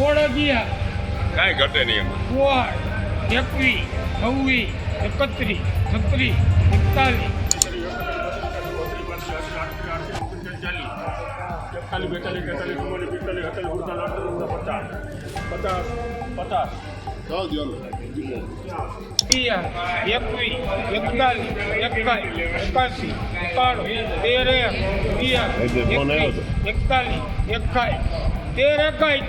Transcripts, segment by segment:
સોળ અગિયાર. કાંઈ ઘટે નહીં એમાં. સોળ એકવીસ છવ્વીસ એકત્રીસ છત્રીસ એકતાલીસ. એકતાલીસ બેતાલીસ તેતાલીસ ચુમ્માલીસ પિસ્તાલીસ અડતાલીસ ઉડતાલીસ અડતાલીસ પચાસ. પચાસ પચાસ. એકવીસ એકતાલીસ એકાવીસ એકાસી એકાણું તેર એક એકતાલીસ એકાવીસ તેર એકાવીસ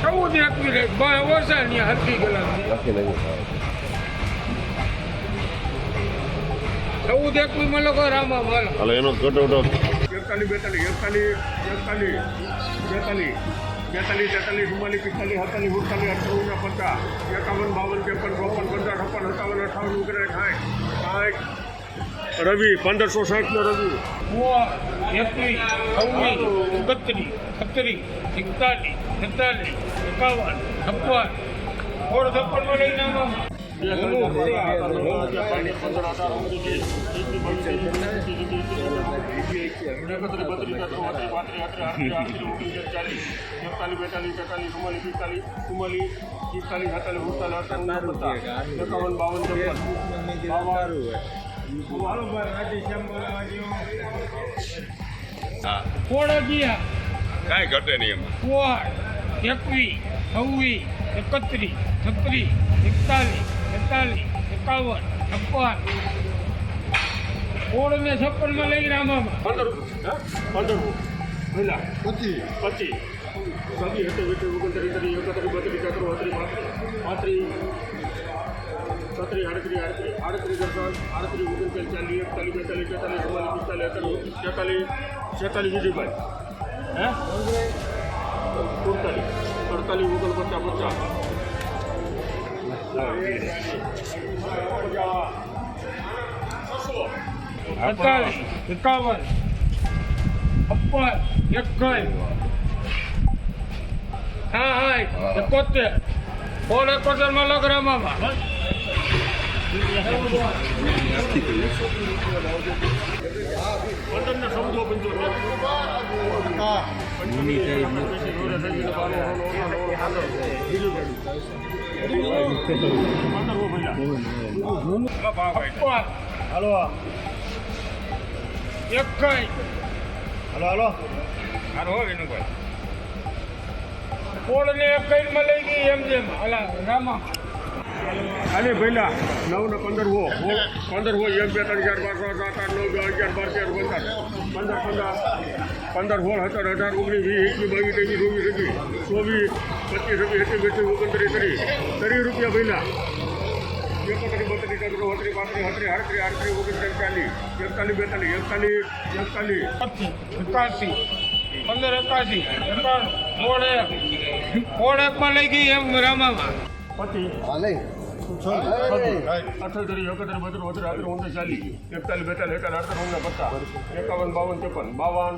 ચૌદ એકવીસ રે ભાઈ ઓછા ની હરકી ગયેલા ચૌદ એકવી મને લોકો રામા બોલો હાલો એનો ઘટો ઘટો એકતાલીસ બેતાલીસ એકતાલીસ એકતાલીસ બેતાલીસ બેતાલીસ તેતાલીસ ચુમ્માલીસ પિસ્તાલીસ સત્તાલીસ ઉડતાલીસ અઠાવન પચાસ એકાવન બાવન ત્રેપન ચોપન પંદર છપ્પન સત્તાવન અઠાવન ઉગરે સાઠ સાઠ રવિ પંદરસો સાઠનો રવિ સોળ એકવીસ છવ્વીસ એકત્રીસ છત્રીસ એકતાલીસ તેતાલીસ એકાવન છપ્પન સોળ છપ્પનમાં લઈને આમાં એકતાલીસ બેતાલીસ તેતાલીસ ચુમ્માલીસ પિસ્તાલીસ ચુમ્માલીસ પિસ્તાલીસ સત્તાલીસ ઉડતાલીસ અડતાલીસ એકાવન બાવન અગિયાર કાંઈ ઘટે નહીં એમાં. સોળ એકવીસ છવ્વીસ એકત્રીસ છત્રીસ એકતાલીસ એકતાલીસ એકાવન છપ્પન. કોડ ને છપ્પનમાં લઈને આમાં. પંદર પંદર પહેલા. પચીસ. પચીસ. સદી હતી વીટી ઓગણત્રીસ ત્રીસ એકત્રીસ બત્રીસ બત્રીસ પાંત્રીસ. છત્રીસ આડત્રીસ આડત્રીસ આડત્રીસ દસ આડત્રીસ ઓગણચાલીસ ચાલીસ એકતાલીસ બેતાલીસ તેતાલીસ ચુમ્માલીસ પિસ્તાલીસ અડતાલીસ છેતાલીસ છેતાલીસ વિજયભાઈ હે સુડતાલીસ અડતાલીસ ઓગણપચાસ પચાસ અડતાલીસ એકાવન એકાવન હા હા એકોતેર સોળ એકોતેરમાં લગ રામામાં. પંદરને સમજો હલો. હાલો એકાઈ હાલો હાલો. હારો વિનુભાઈ. સોળ કઈમાં લઈ ગઈ એમ જેમ. હાલા રામા. અરે ભાઈલા નવ ને પંદર હો પંદર હો એક બે ત્રણ ચાર પાંચ સાત આઠ નવ બે અગિયાર બાર તેર પંદર. પંદર પંદર. પંદર સોળ સત્તર અઢાર ઓગણીસ વીસ એકવીસ બાવીસ ત્રેવીસ ચોવીસ એકવીસ ચોવીસ પચીસ છવ્વીસ એકવીસ બત્રીસ ઓગણત્રીસ ત્રીસ. ત્રીસ રૂપિયા ભાઈલા. એકત્રીસ બત્રીસ તેત્રીસ બત્રીસ પાંત્રીસ હત્રીસ આડત્રીસ આડત્રીસ ઓગણત્રીસ ચાલીસ એકતાલીસ બેતાલીસ એકતાલીસ એકતાલીસ. એકાસી પંદર એકાસી એકાણું લઈ ગઈ એમ રામામાં. એકત્રીસ બત્રીસ એકતાલીસ બેતાલીસ પચાસ. એકાવન બાવન ત્રેપન બાવન.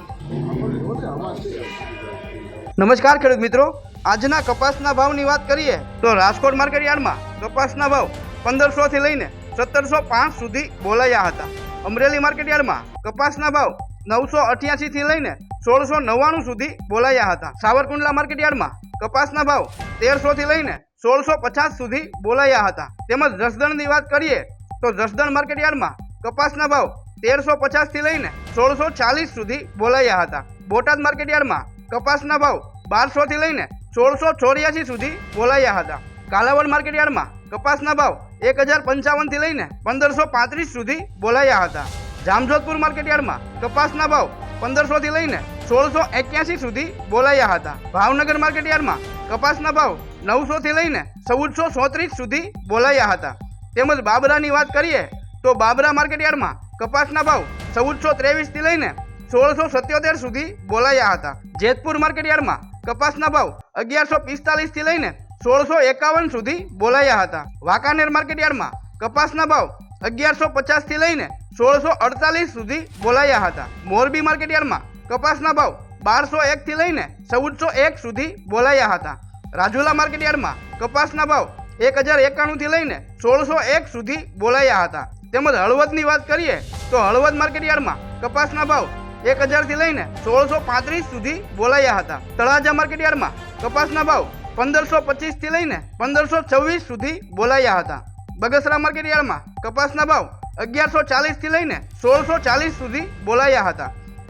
નમસ્કાર ખેડૂત મિત્રો. આજના કપાસના ભાવની વાત કરીએ તો રાજકોટ માર્કેટ યાર્ડમાં કપાસના ભાવ પંદરસો થી લઈને સત્તરસો પાંચ સુધી બોલાયા હતા. અમરેલી માર્કેટ યાર્ડમાં કપાસના ભાવ નવસો અઠ્યાસી થી લઈને સોળસો નવ્વાણું સુધી બોલાયા હતા. સાવરકુંડલા માર્કેટયાર્ડમાં કપાસના ભાવ તેરસો થી લઈને સોળસો પચાસ સુધી બોલાયા હતા. તેમજ જસદણની વાત કરીએ તો જસદણ માર્કેટયાર્ડમાં કપાસના ભાવ તેરસો પચાસથી લઈને સોળસો ચાલીસ સુધી બોલાયા હતા. બોટાદ માર્કેટયાર્ડમાં કપાસના ભાવ બારસો થી લઈને સોળસો ચોર્યાસી સુધી બોલાયા હતા. કાલાવડ માર્કેટ યાર્ડમાં કપાસના ભાવ એક હજાર પંચાવનથી લઈને પંદરસો પાંત્રીસ સુધી બોલાયા હતા. જામજોધપુર માર્કેટ યાર્ડમાં કપાસના ભાવ પંદરસો થી લઈને સોળસો એક્યાસી સુધી બોલાયા હતા. ભાવનગર માર્કેટ યાર્ડમાં કપાસના ભાવ નવસો થી લઈને ચૌદસો સોત્રીસ સુધી બોલાયા હતા. તેમજ બાબરાની વાત કરીએ તો બાબરા માર્કેટયાર્ડમાં કપાસના ભાવ ચૌદસો ત્રેવીસથી લઈને સોળસો સત્યોતેર સુધી બોલાયા હતા. જેતપુર માર્કેટયાર્ડમાં કપાસના ભાવ અગિયારસો પિસ્તાલીસથી લઈને સોળસો એકાવન સુધી બોલાયા હતા. વાંકાનેર માર્કેટયાર્ડમાં કપાસના ભાવ અગિયારસો પચાસથી લઈને સોળસો અડતાલીસ સુધી બોલાયા હતા. મોરબી માર્કેટયાર્ડમાં કપાસના ભાવ બારસો એકથી લઈને ચૌદસો એક સુધી બોલાયા હતા. રાજુલા માર્કેટયાર્ડમાં કપાસના ભાવ એક હજાર એકાણુંથી લઈને સોળસો એક સુધી બોલાયા હતા. તેમજ હળવદની વાત કરીએ તો હળવદ માર્કેટયાર્ડમાં કપાસના ભાવ એક હજારથી લઈને સોળસો પાંત્રીસ સુધી બોલાયા હતા. તળાજા માર્કેટયાર્ડમાં કપાસના ભાવ પંદરસો પચીસથી લઈને પંદરસો છવ્વીસ સુધી બોલાયા હતા. બગસરા માર્કેટયાર્ડમાં કપાસના ભાવ અગિયારસો ચાલીસથી લઈને સોળસો ચાલીસ સુધી બોલાયા હતા.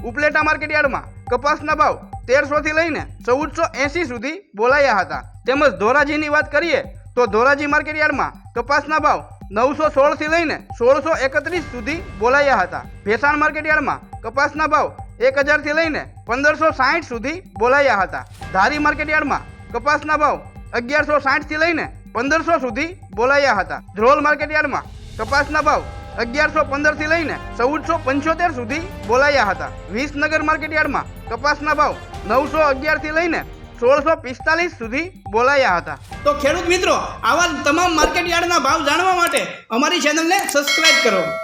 ઉપલેટા માર્કેટયાર્ડમાં કપાસના ભાવ તેરસોથી લઈને ચૌદસો એંસી સુધી બોલાયા હતા. તેમજ ધોરાજીની વાત કરીએ તો ધોરાજી માર્કેટયાર્ડમાં કપાસના ભાવ નવસો સોળથી લઈને સોળસો એકત્રીસ સુધી બોલાયા હતા. ભેસાણ માર્કેટયાર્ડમાં કપાસના ભાવ એક હજારથી લઈને પંદરસો સાઠ સુધી બોલાયા હતા. ધારી માર્કેટયાર્ડમાં કપાસના ભાવ અગિયારસો સાઠથી લઈને પંદરસો સુધી બોલાયા હતા. ધ્રોલ માર્કેટયાર્ડમાં કપાસના ભાવ અગિયારસો પંદરથી લઈને ચૌદસો પંચોતેર સુધી બોલાયા હતા. વિસનગર માર્કેટયાર્ડમાં કપાસના ભાવ નવસો અગિયારથી લઈને સોળસો પિસ્તાલીસ સુધી બોલાયા હતા. તો ખેડૂત મિત્રો, આવા તમામ માર્કેટ યાર્ડના ભાવ જાણવા માટે અમારી ચેનલને સબસ્ક્રાઇબ કરો.